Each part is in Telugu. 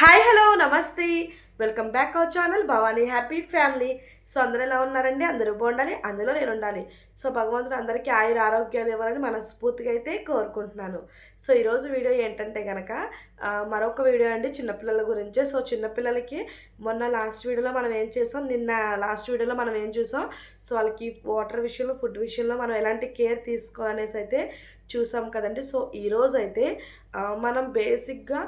హాయ్ హలో నమస్తే. Welcome back our channel Bhavani happy family. So అందరూ ఎలా ఉన్నారండి? అందరూ బాగుండాలి? అందులో నేను ఉండాలి. సో భగవంతుడు అందరికీ ఆయుర ఆరోగ్యాలు ఇవ్వాలని మనస్ఫూర్తిగా అయితే కోరుకుంటున్నాను. సో ఈరోజు వీడియో ఏంటంటే కనుక మరొక వీడియో అండి చిన్నపిల్లల గురించే. సో చిన్నపిల్లలకి మొన్న లాస్ట్ వీడియోలో మనం ఏం చేసాం? నిన్న లాస్ట్ వీడియోలో మనం ఏం చూసాం? సో వాళ్ళకి వాటర్ విషయంలో ఫుడ్ విషయంలో మనం ఎలాంటి కేర్ తీసుకోవాలనేసి అయితే చూసాం కదండి. సో ఈరోజు అయితే మనం బేసిక్గా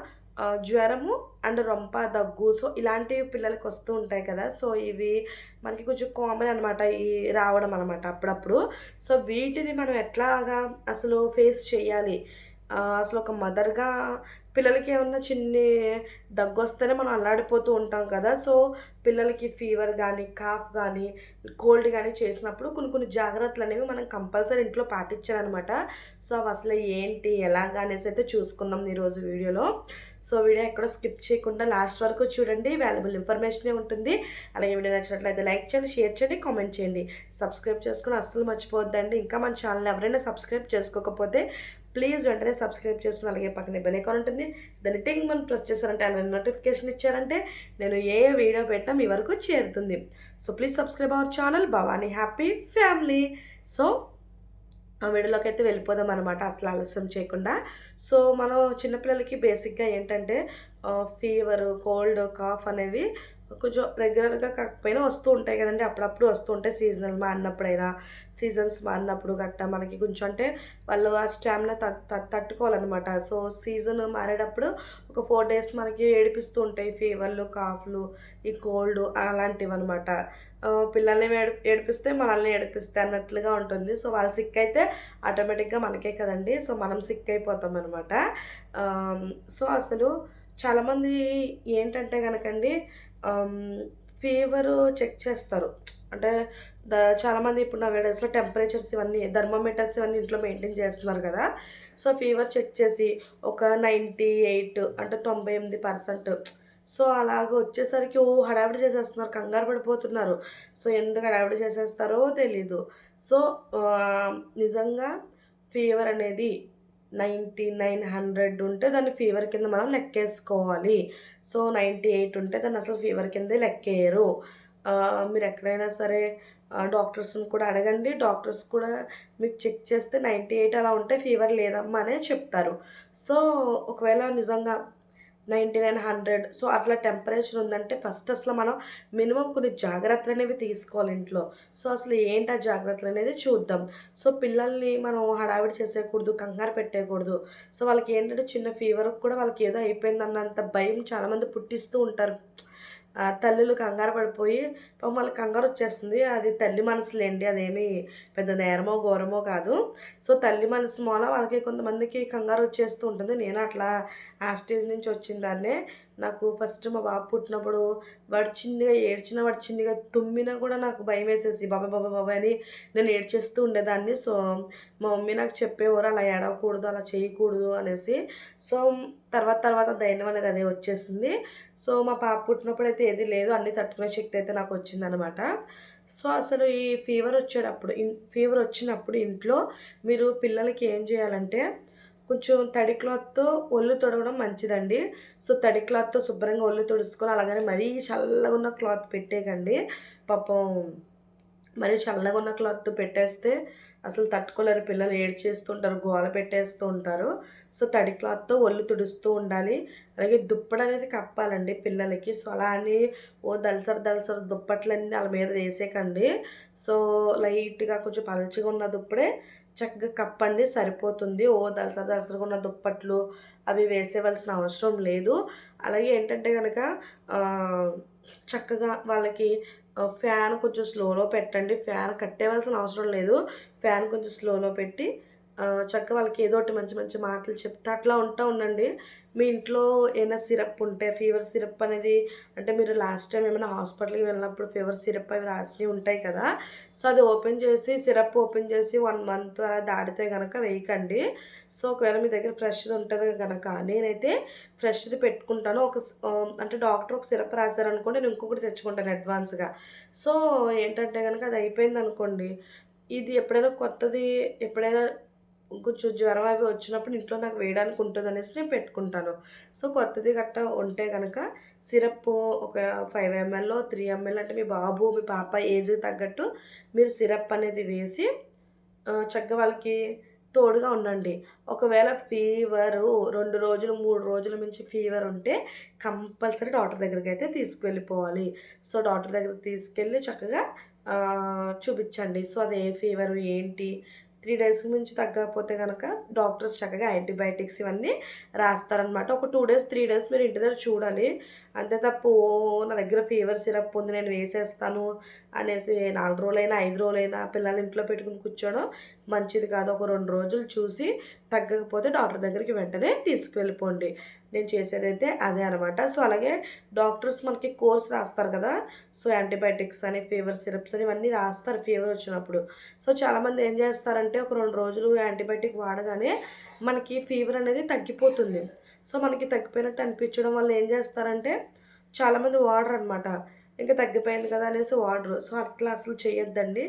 జ్వరము అండ్ రొంప దగ్గు. సో ఇలాంటివి పిల్లలకి వస్తూ ఉంటాయి కదా. సో ఇవి మనకి కొంచెం కామన్ అనమాట ఈ రావడం అనమాట అప్పుడప్పుడు. సో వీటిని మనం ఎట్లాగా అసలు ఫేస్ చేయాలి? అసలు ఒక మదర్గా పిల్లలకి ఏమన్నా చిన్ని దగ్గు వస్తేనే మనం అల్లాడిపోతూ ఉంటాం కదా. సో పిల్లలకి ఫీవర్ కానీ కాఫ్ కానీ కోల్డ్ కానీ చేసినప్పుడు కొన్ని కొన్ని జాగ్రత్తలు అనేవి మనం కంపల్సరీ ఇంట్లో పాటించాలన్నమాట. సో అవి అసలు ఏంటి ఎలాగా అనేసి అయితే చూసుకుందాం ఈరోజు వీడియోలో. సో వీడియో ఎక్కడ స్కిప్ చేయకుండా లాస్ట్ వరకు చూడండి. వాల్యుబుల్ ఇన్ఫర్మేషనే ఉంటుంది. అలాగే వీడియో నచ్చినట్లయితే లైక్ చేయండి షేర్ చేయండి కామెంట్ చేయండి. సబ్స్క్రైబ్ చేసుకుని అస్సలు మర్చిపోద్దండి ఇంకా మన ఛానల్ ఎవరైనా సబ్స్క్రైబ్ చేసుకోకపోతే ప్లీజ్ వెంటనే సబ్స్క్రైబ్ చేసుకుని అలాగే పక్కనే బెల్ ఐకాన్ ఉంటుంది. దాన్ని టింగ్ మనం ప్రెస్ చేశారంటే అలా నోటిఫికేషన్ ఇచ్చారంటే నేను ఏ వీడియో పెట్టినా మీ వరకు చేరుతుంది. So please subscribe our channel Bhavani happy family so ఆ వీడియోలోకి అయితే వెళ్ళిపోదాం అనమాట అసలు ఆలస్యం చేయకుండా. సో మనం చిన్నపిల్లలకి బేసిక్గా ఏంటంటే ఫీవర్ కోల్డ్ కాఫ్ అనేవి కొంచెం రెగ్యులర్గా కాకపోయినా వస్తూ ఉంటాయి కదండి. అప్పుడప్పుడు వస్తూ ఉంటాయి సీజనల్ మారినప్పుడైనా. సీజన్స్ మారినప్పుడు గట్టా మనకి కొంచెం అంటే వాళ్ళు ఆ స్టామినా తట్టుకోవాలన్నమాట. సో సీజన్ మారేటప్పుడు ఒక ఫోర్ డేస్ మనకి ఏడిపిస్తూ ఉంటాయి. ఫీవర్లు కాఫ్లు ఈ కోల్డ్ అలాంటివి అనమాట పిల్లల్ని ఏడిపిస్తే మనల్ని ఏడిపిస్తే అన్నట్లుగా ఉంటుంది. సో వాళ్ళు సిక్ అయితే ఆటోమేటిక్గా మనకే కదండి. సో మనం సిక్ అయిపోతాం అనమాట సో అసలు చాలామంది ఏంటంటే కనుకండి ఫీవరు చెక్ చేస్తారు. అంటే చాలామంది ఇప్పుడు నా వేడేస్లో టెంపరేచర్స్ ఇవన్నీ థర్మోమీటర్స్ ఇవన్నీ ఇంట్లో మెయింటైన్ చేస్తున్నారు కదా. సో ఫీవర్ చెక్ చేసి ఒక నైంటీ ఎయిట్ అంటే తొంభై ఎనిమిది పర్సెంట్ సో అలాగ వచ్చేసరికి ఓ హడావిడి చేసేస్తున్నారు కంగారు పడిపోతున్నారు. సో ఎందుకు హడావిడి చేసేస్తారో తెలీదు. సో నిజంగా ఫీవర్ అనేది నైంటీ నైన్ హండ్రెడ్ ఉంటే దాన్ని ఫీవర్ కింద మనం లెక్కేసుకోవాలి. సో నైంటీ ఎయిట్ ఉంటే దాన్ని అసలు ఫీవర్ కిందే లెక్కేయరు. మీరు ఎక్కడైనా సరే డాక్టర్స్ని కూడా అడగండి. డాక్టర్స్ కూడా మీకు చెక్ చేస్తే నైంటీ ఎయిట్ అలా ఉంటే ఫీవర్ లేదమ్మా అనే చెప్తారు. సో ఒకవేళ నిజంగా నైంటీ నైన్ హండ్రెడ్. సో అట్లా టెంపరేచర్ ఉందంటే ఫస్ట్ అసలు మనం మినిమం కొన్ని జాగ్రత్తలు అనేవి తీసుకోవాలి ఇంట్లో. సో అసలు ఏంటి ఆ జాగ్రత్తలు అనేది చూద్దాం. సో పిల్లల్ని మనం హడావిడి చేసేయకూడదు కంగారు పెట్టేయకూడదు. సో వాళ్ళకి ఏంటంటే చిన్న ఫీవర్ కూడా వాళ్ళకి ఏదో అయిపోయింది అన్నంత భయం చాలామంది పుట్టిస్తూ ఉంటారు. తల్లులు కంగారు పడిపోయి పాపం వాళ్ళకి కంగారు వచ్చేస్తుంది. అది తల్లి మనసులేండి అదేమి పెద్ద నేరమో ఘోరమో కాదు. సో తల్లి మనసు మూల వాళ్ళకి కొంతమందికి కంగారు వచ్చేస్తూ ఉంటుంది. నేను అట్లా ఆ స్టేజ్ నుంచి వచ్చిన దాన్నే నాకు ఫస్ట్ మా బాబు పుట్టినప్పుడు వడిచిందిగా ఏడ్చిన ఏడ్చినా తుమ్మినా కూడా నాకు భయం వేసేసి బాబా బాబా బాబాయ్ అని నేను ఏడ్చేస్తూ ఉండేదాన్ని. సో మా మమ్మీ నాకు చెప్పేవారు అలా ఏడవకూడదు అలా చేయకూడదు అనేసి. సో తర్వాత తర్వాత ధైర్యం అనేది అదే వచ్చేసింది. సో మా పాప పుట్టినప్పుడు అయితే ఏది లేదు అన్నీ తట్టుకునే శక్తి అయితే నాకు వచ్చిందనమాట. సో అసలు ఈ ఫీవర్ వచ్చేటప్పుడు ఇన్ ఫీవర్ వచ్చినప్పుడు ఇంట్లో మీరు పిల్లలకి ఏం చేయాలంటే కొంచెం తడి క్లాత్తో ఒళ్ళు తొడవడం మంచిదండి. సో తడి క్లాత్తో శుభ్రంగా ఒళ్ళు తుడుచుకొని అలాగని మరీ చల్లగా ఉన్న క్లాత్ పెట్టేయకండి పాపం మరి చల్లగా ఉన్న క్లాత్ పెట్టేస్తే అసలు తట్టుకోలేరు. పిల్లలు ఏడ్చేస్తుంటారు గోల పెట్టేస్తూ ఉంటారు సో తడి క్లాత్తో ఒళ్ళు తుడుస్తూ ఉండాలి. అలాగే దుప్పటి అనేది కప్పాలండి పిల్లలకి. సో అలా అని ఓ దలసరి దలసరి దుప్పట్లన్నీ వాళ్ళ మీద వేసేకండి సో లైట్గా కొంచెం పలచగా ఉన్న దుప్పడే చక్కగా కప్పండి సరిపోతుంది. ఓ దలసరి దలసరిగా ఉన్న దుప్పట్లు అవి వేసేవలసిన అవసరం లేదు. అలాగే ఏంటంటే కనుక చక్కగా వాళ్ళకి ఫ్యాన్ కొంచెం స్లోలో పెట్టండి. ఫ్యాన్ కట్టేవలసిన అవసరం లేదు. ఫ్యాన్ కొంచెం స్లోలో పెట్టి చక్కగా వాళ్ళకి ఏదో ఒకటి మంచి మంచి మాటలు చెప్తే అట్లా ఉంటా ఉండండి. మీ ఇంట్లో ఏమైనా సిరప్ ఉంటే ఫీవర్ సిరప్ అనేది అంటే మీరు లాస్ట్ టైం ఏమైనా హాస్పిటల్కి వెళ్ళినప్పుడు ఫీవర్ సిరప్ అవి రాసినవి ఉంటాయి కదా సో అది ఓపెన్ చేసి సిరప్ ఓపెన్ చేసి వన్ మంత్ అలా దాటితే కనుక వేయకండి. సో ఒకవేళ మీ దగ్గర ఫ్రెష్ది ఉంటుంది కనుక నేనైతే ఫ్రెష్ది పెట్టుకుంటాను. ఒక అంటే డాక్టర్ ఒక సిరప్ రాశారనుకోండి నేను ఇంకొకటి తెచ్చుకుంటాను అడ్వాన్స్గా. సో ఏంటంటే కనుక అది అయిపోయింది అనుకోండి ఇది ఎప్పుడైనా కొత్తది ఎప్పుడైనా కొంచెం జ్వరం అవి వచ్చినప్పుడు ఇంట్లో నాకు వేయడానికి ఉంటుంది అనేసి నేను పెట్టుకుంటాను. సో కొత్తది గట్ట ఉంటే కనుక సిరప్ ఒక ఫైవ్ ఎంఎల్ త్రీ ఎంఎల్ అంటే మీ బాబు మీ పాప ఏజ్ తగ్గట్టు మీరు సిరప్ అనేది వేసి చక్కగా వాళ్ళకి తోడుగా ఉండండి. ఒకవేళ ఫీవరు రెండు రోజులు మూడు రోజుల మించి ఫీవర్ ఉంటే కంపల్సరీ డాక్టర్ దగ్గరికి అయితే తీసుకువెళ్ళిపోవాలి సో డాక్టర్ దగ్గరికి తీసుకెళ్ళి చక్కగా చూపించండి. సో అది ఏ ఫీవర్ ఏంటి? త్రీ డేస్కి మించి తగ్గకపోతే కనుక డాక్టర్స్ చక్కగా యాంటీబయాటిక్స్ ఇవన్నీ రాస్తారనమాట ఒక టూ డేస్ త్రీ డేస్ మీరు ఇంటి దగ్గర చూడాలి. అంతే తప్ప నా దగ్గర ఫీవర్ సిరప్ ఉంది నేను వేసేస్తాను అనేసి నాలుగు రోజులైనా ఐదు రోజులైనా పిల్లలు ఇంట్లో పెట్టుకుని కూర్చోడం మంచిది కాదు. ఒక రెండు రోజులు చూసి తగ్గకపోతే డాక్టర్ దగ్గరికి వెంటనే తీసుకువెళ్ళిపోండి నేను చేసేదైతే అదే అనమాట. సో అలాగే డాక్టర్స్ మనకి కోర్స్ రాస్తారు కదా. సో యాంటీబయాటిక్స్ అని ఫీవర్ సిరప్స్ అని ఇవన్నీ రాస్తారు ఫీవర్ వచ్చినప్పుడు. సో చాలామంది ఏం చేస్తారంటే ఒక రెండు రోజులు యాంటీబయాటిక్ వాడగానే మనకి ఫీవర్ అనేది తగ్గిపోతుంది. సో మనకి తగ్గిపోయినట్టు అనిపించడం వల్ల ఏం చేస్తారంటే చాలామంది వాడరు అనమాట ఇంకా తగ్గిపోయింది కదా అనేసి వాడరు. సో అట్లా అసలు చేయొద్దండి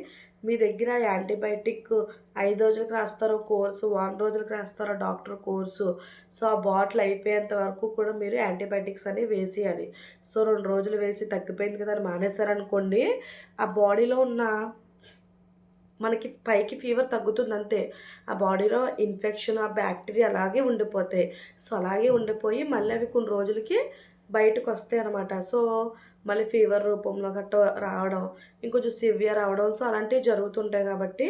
మీ దగ్గర యాంటీబయాటిక్ ఐదు రోజులకు రాస్తారో కోర్సు వారం రోజులకు రాస్తారో డాక్టర్ కోర్సు. సో ఆ బాటిల్ అయిపోయేంత వరకు కూడా మీరు యాంటీబయాటిక్స్ అని వేసేయాలి. సో రెండు రోజులు వేసి తగ్గిపోయింది కదా అని మానేశారనుకోండి ఆ బాడీలో ఉన్న మనకి పైకి ఫీవర్ తగ్గుతుంది అంతే. ఆ బాడీలో ఇన్ఫెక్షన్ ఆ బ్యాక్టీరియా అలాగే ఉండిపోతాయి. సో అలాగే ఉండిపోయి మళ్ళీ అవి కొన్ని రోజులకి బయటకు వస్తాయి అనమాట సో మళ్ళీ ఫీవర్ రూపంలో గట్ట రావడం ఇంకొంచెం సివియర్ అవడం సో అలాంటివి జరుగుతుంటాయి కాబట్టి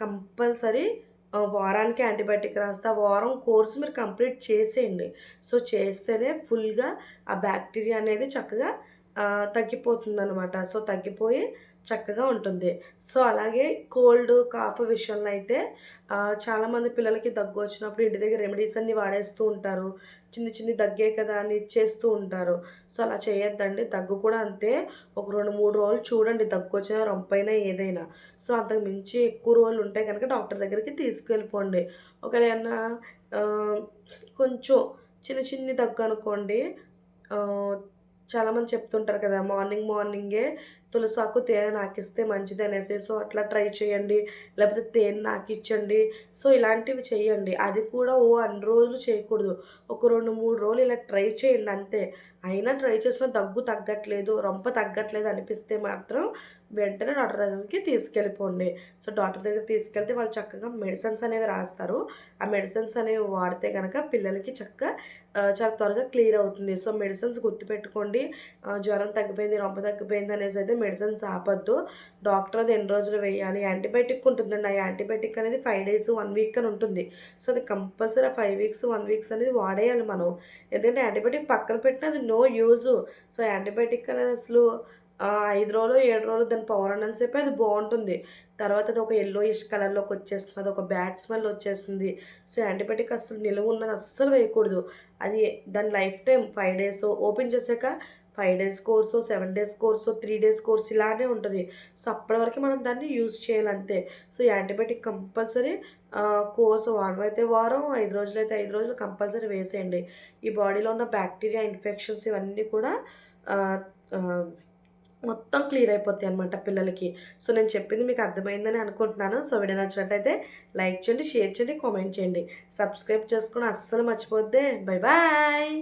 కంపల్సరీ వారానికి యాంటీబయాటిక్ రాస్తే ఆ వారం కోర్స్ మీరు కంప్లీట్ చేసేయండి. సో చేస్తేనే ఫుల్గా ఆ బ్యాక్టీరియా అనేది చక్కగా తగ్గిపోతుంది అనమాట సో తగ్గిపోయి చక్కగా ఉంటుంది. సో అలాగే కోల్డ్ కాఫ్ విషయంలో అయితే చాలామంది పిల్లలకి దగ్గు వచ్చినప్పుడు ఇంటి దగ్గర రెమెడీస్ అన్ని వాడేస్తూ ఉంటారు. చిన్న చిన్న దగ్గే కదా అని ఇచ్చేస్తూ ఉంటారు. సో అలా చేయొద్దండి. దగ్గు కూడా అంతే. ఒక రెండు మూడు రోజులు చూడండి. దగ్గు వచ్చిన రొంపైనా ఏదైనా. సో అంతకు మించి ఎక్కువ రోజులు ఉంటే కనుక డాక్టర్ దగ్గరికి తీసుకెళ్ళిపోండి. ఒకవేళ ఏమన్నా కొంచెం చిన్న చిన్ని దగ్గు అనుకోండి చాలామంది చెప్తుంటారు కదా మార్నింగ్ మార్నింగే తులసాకు తేనె నాకిస్తే మంచిది అనేసి. సో అట్లా ట్రై చేయండి లేకపోతే తేనె నాకిచ్చండి. సో ఇలాంటివి చేయండి. అది కూడా ఓ అన్ని రోజులు చేయకూడదు. ఒక రెండు మూడు రోజులు ఇలా ట్రై చేయండి అంతే. అయినా ట్రై చేసిన దగ్గు తగ్గట్లేదు రొంప తగ్గట్లేదు అనిపిస్తే మాత్రం వెంటనే డాక్టర్ దగ్గరికి తీసుకెళ్ళిపోండి. సో డాక్టర్ దగ్గర తీసుకెళ్తే వాళ్ళు చక్కగా మెడిసిన్స్ అనేవి రాస్తారు. ఆ మెడిసిన్స్ అనేవి వాడితే కనుక పిల్లలకి చక్కగా చాలా త్వరగా క్లియర్ అవుతుంది. సో మెడిసిన్స్ గుర్తుపెట్టుకోండి. జ్వరం తగ్గిపోయింది రొంప తగ్గిపోయింది అనేసి అయితే మెడిసిన్స్ ఆపొద్దు. డాక్టర్ అది ఎన్ని రోజులు వేయాలి? యాంటీబయాటిక్ ఉంటుందండి. ఆ యాంటీబయాటిక్ అనేది ఫైవ్ డేస్ వన్ వీక్ అని ఉంటుంది. సో అది compulsory five weeks one weeks అనేది వాడేయాలి మనం. ఎందుకంటే యాంటీబయాటిక్ పక్కన పెట్టినా అది నో యూజ్. సో యాంటీబయాటిక్ అనేది అసలు ఐదు రోజులు ఏడు రోజులు దాని పవర్ అన్నంత సేపు అది బాగుంటుంది. తర్వాత అది ఒక ఎల్లోయిష్ కలర్లోకి వచ్చేస్తుంది అది ఒక బ్యాడ్ స్మెల్ వచ్చేస్తుంది. సో యాంటీబయాటిక్ అస్సలు నిలువ ఉన్నది అస్సలు వేయకూడదు. అది దాని life time five days open చేశాక five days course seven days course three days course ఇలానే ఉంటుంది. సో అప్పటి వరకు మనం దాన్ని యూజ్ చేయాలంతే సో యాంటీబయాటిక్ కంపల్సరీ కోర్సు వారం అయితే వారం ఐదు రోజులు అయితే ఐదు రోజులు కంపల్సరీ వేసేయండి. ఈ బాడీలో ఉన్న బ్యాక్టీరియా ఇన్ఫెక్షన్స్ ఇవన్నీ కూడా మొత్తం క్లియర్ అయిపోతాయి అనమాట పిల్లలకి. సో నేను చెప్పింది మీకు అర్థమైందని అనుకుంటున్నాను. సో వీడియో నచ్చినట్టయితే లైక్ చేయండి షేర్ చేయండి కామెంట్ చేయండి. సబ్స్క్రైబ్ చేసుకుని అస్సలు మర్చిపోద్దే. Bye bye.